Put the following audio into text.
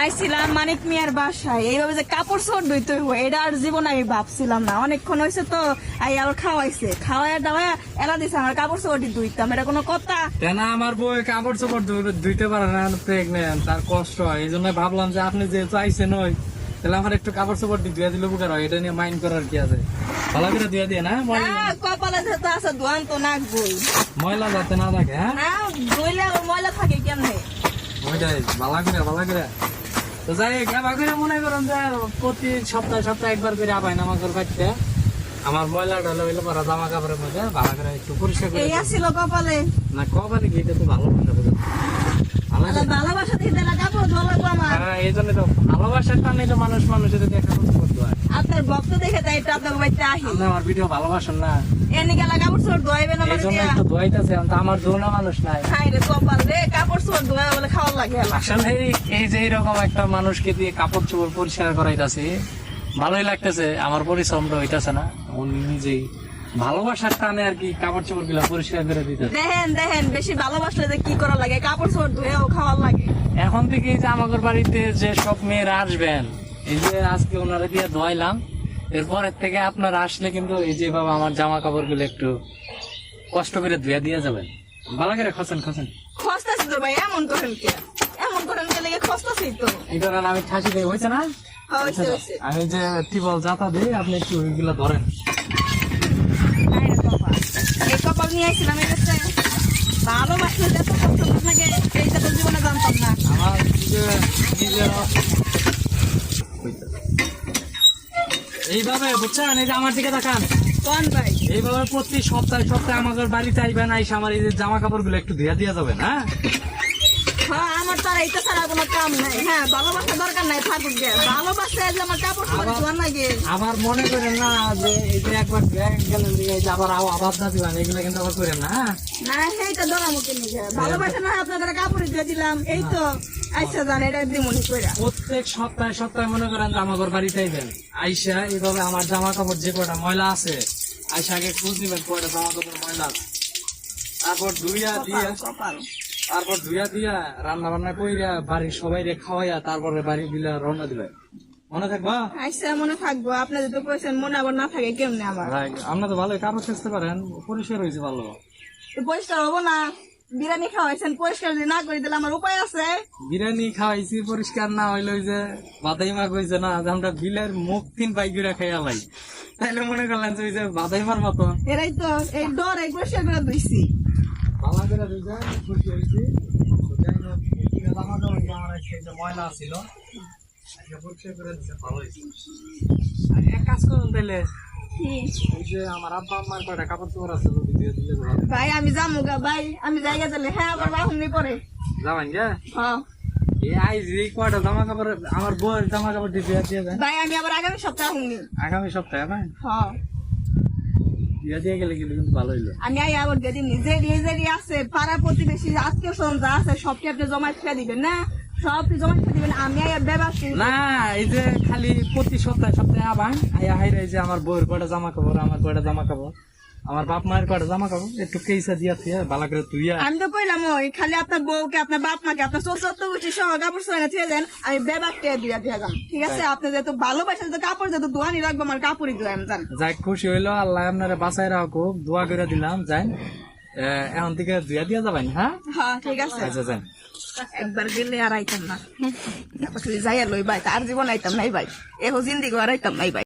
আইছিলাম মানিক মিয়ার বাসায়। এইভাবে যে কাপড় চোপড় ধুইতে হইব এটা আর জীবন আমি ভাবছিলাম না। অনেকক্ষণ হয়েছে তো আই আর খাওয়াইছে। খাওয়াই দাওয়াই এলা দিছে আমার কাপড় চোপড় ধুইতাম এটা কোনো কথা? কেন আমার বই কাপড় চোপড় ধুইতে পারে না প্রেগনেন্ট তার কষ্ট হয়। এই জন্য ভাবলাম যে আপনি যে চাইছেন ওই তাহলে আমার একটু কাপড় চোপড় ধুয়ে দিলে বুকার হয়। এটা নিয়ে মাইন্ড করার কি আছে? ভালো করে ধুয়ে দিয়ে না কপালে যেতে আছে ধোয়ান তো নাকবই। ময়লা যাতে না থাকে হ্যাঁ? না ধুইলে ময়লা থাকে কেমনে? ওইটাই ভালো করে ভালো করে। তো যাই হোক করে মনে করেন যে প্রতি সপ্তাহে সপ্তাহে একবার করে আবাই নামা করে বাড়িতে। আমার ময়লা ডালা হইলে পরা জামা কাপড়ের মধ্যে ভালো করে একটু পরিষ্কার করে এই কপালে। না কবারে কি এটা তো ভালো মনে ভালোবাসা দিতে আমার। হ্যাঁ এই জন্য তো। ভালোবাসার টানে তো মানুষ মানুষের দেখা করতে হয় আপনার ভক্ত দেখে তাই একটু আপনার বাড়িতে আহি আমার ভিডিও ভালোবাসেন না। এনে গেলা কাপড় ধোয়াইবেন এই আমার জন্য দিয়া। একটু ধোয়াইতেছে তো আমার দোনা মানুষ নাই। খাই রে কপাল রে কাপড় চোপড় ধোয়া বলে খাওয়া লাগে আসলে এই- এই যে এরকম একটা মানুষকে দিয়ে কাপড় চোপড় পরিষ্কার করাইতাছি ভালোই লাগতেছে আমার পরিশ্রমটা হইতাছে না। উনি নিজেই ভালোবাসার টানে আর কি কাপড় চোপড়গুলা পরিষ্কার করে দিতে। দেখেন দেখেন বেশি ভালোবাসলে যে কি করা লাগে? কাপড় চোপড় ধুয়েও খাওয়া লাগে। এখন থেকে যে আমাদের বাড়িতে যে সব মেয়েরা আসবেন এই যে আজকে ওনারা দিয়ে ধোয়াইলাম এরপরের থেকে আপনারা আসলে কিন্তু এই যে বাবা আমার জামা কাপড়গুলো একটু কষ্ট করে ধুয়ে দিয়ে যাবেন। ভালো করে খসেন খসেন খসতাছি তো ভাই এমন করেন কে? এমন করেন কে লেগে খসতাছি তো। এই কারণে আমি ঠাসি হয়েছে না? হয়েছে আমি যে টিবল জাতা দিই আপনি একটু ওইগুলো ধরেন খাই রে কপাল এই কপাল নিয়ে আসছিলাম এই কাছে ভালোবাসলে যে এত কষ্ট আপনাকে এইটা তো জীবনে জানতাম না। আমার এইভাবে বুঝছেন? এই যে আমার দিকে দেখান কোন ভাই? এইভাবে প্রতি সপ্তাহে সপ্তাহে আমাদের বাড়িতে আইবেন আইসা আমার এই যে জামা কাপড়গুলো একটু ধুয়ে দিয়ে যাবেন হ্যাঁ? হ্যাঁ আমার তার এইটা ছাড়া কোনো কাম নাই। হ্যাঁ ভালোবাসা দরকার নাই থাকুক গে ভালোবাসা যে আমার কাপড় লাগে। আবার মনে করেন না যে এই একবার ব্যাগ গেলেন এই আবার আবার না দিবেন এগুলো কিন্তু আবার করেন না হ্যাঁ? না সেইটা ধরা মুখে নিয়ে ভালোবাসা না আপনাদের কাপড় দিয়ে দিলাম। এই তো আচ্ছা জান এটা দিমনি কইরা। প্রত্যেক সপ্তাহে সপ্তাহে মনে করেন যে বাড়িতে আইবেন। আইসা এইভাবে আমার জামা কাপড় যে কটা ময়লা আছে আইসা আগে খুঁজ দিবেন কয়টা জামা কাপড় ময়লা আছে। তারপর ধুইয়া দিয়া তারপর ধুইয়া দিয়া রান্না বান্না কইরা বাড়ির সবাই খাওয়াইয়া তারপরে বাড়ি বিলা রওনা দিবেন মনে থাকবা? আচ্ছা মনে থাকব। আপনার যদি কইছেন মনে আবার না থাকে কেমনে আমার আমরা তো ভালোই কাপড় খেতে পারেন পরিষ্কার হয়েছে ভালো। তো পরিষ্কার হব না। বিরিয়ানি খাওয়াইছেন পরিষ্কার যদি না করে দিলে আমার উপায় আছে? বিরিয়ানি খাওয়াইছি পরিষ্কার না হইল ওই যে বাদাইমা কইছে না যে আমরা বিলের মুখ তিন পাইগুড়া খাইয়া লাই। তাইলে মনে করলেন যে ওই যে বাদাইমার মতো। এরাই তো এই ডর এই পরিষ্কার করে দিছি খুশি হয়েছি। আমার সেই যে ময়লা ছিল এক কাজ করুন ভাই আমি যাব গা ভাই আমি জায়গা দিলে হ্যাঁ আবার বাহুনি পরে যাবেন যে হ্যাঁ। কয়টা জামা কাপড় আমার বউয়ের জামা কাপড় দিয়ে ভাই আমি আবার আগামী সপ্তাহে আগামী সপ্তাহে হ্যাঁ দিয়ে দিয়ে গেলে কিন্তু কিন্তু ভালো হইল আমি আই আবার যদি নিজে নিজেরই আছে পাড়া প্রতিবেশী আজকে আছে সবকে আপনি জমা খেয়ে দিবেন না? জমা দিবেন আমি আই ব্যবসা না এই যে খালি প্রতি সপ্তাহে সপ্তাহে আবার আয়া হাইরে এই যে আমার বউয়ের কয়টা জামা কাপড় আমার কয়টা জামা কাপড় আমার বাপ মায়ের কয়টা জামা কাপড় একটু কেসা দিয়া থিয়া ভালো করে তুইয়া আমি তো কইলাম ওই খালি আপনার বউকে আপনার বাপ মাকে আপনার চতুর্থ গোষ্ঠী সহ কাপড় সরে থেকে দেন আমি ব্যবসা দিয়ে দিয়া যান ঠিক আছে? আপনি যেহেতু ভালোবাসেন তো কাপড় যেহেতু দোয়ানি রাখব আমার কাপড়ই দোয়ান জান যাই খুশি হইল আল্লাহ আপনারা বাঁচাই রাখো দোয়া করে দিলাম যাই এখন থেকে দুয়া দিয়া যাবেন হ্যাঁ? হ্যাঁ ঠিক আছে। আচ্ছা যাই একবার গেলে আর আইতাম না। যাইয়া লই ভাই তার জীবন আইতাম নাই ভাই। এহো জিন্দিগি আর আইতাম নাই ভাই।